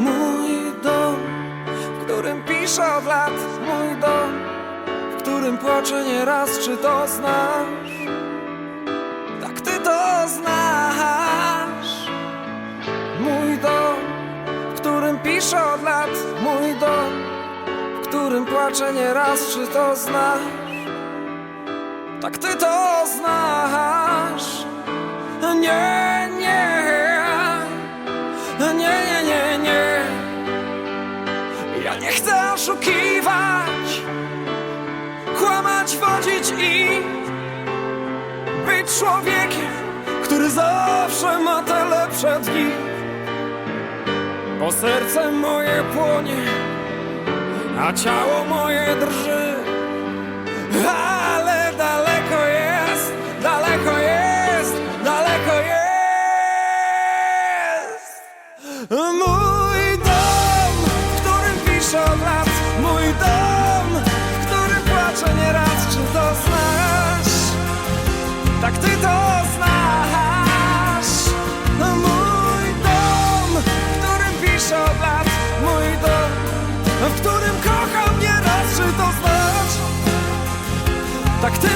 Mój dom, w którym piszę od lat. Mój dom, w którym płaczę nieraz. Czy to znasz? Tak ty to znasz. Mój dom, w którym piszę od lat. Mój dom, w którym płaczę nieraz. Czy to znasz? Tak ty to znasz Ja nie chcę oszukiwać Kłamać, wodzić i Być człowiekiem Który zawsze ma te lepsze dni. Bo serce moje płonie A ciało moje drży. Ale daleko jest Daleko jest Daleko jest. Mój piszę od lat Mój dom, w którym płaczę nieraz Czy to znasz? Tak ty to znasz Mój dom, w którym piszę od lat Mój dom, w którym kocham nieraz Czy to znasz? Tak ty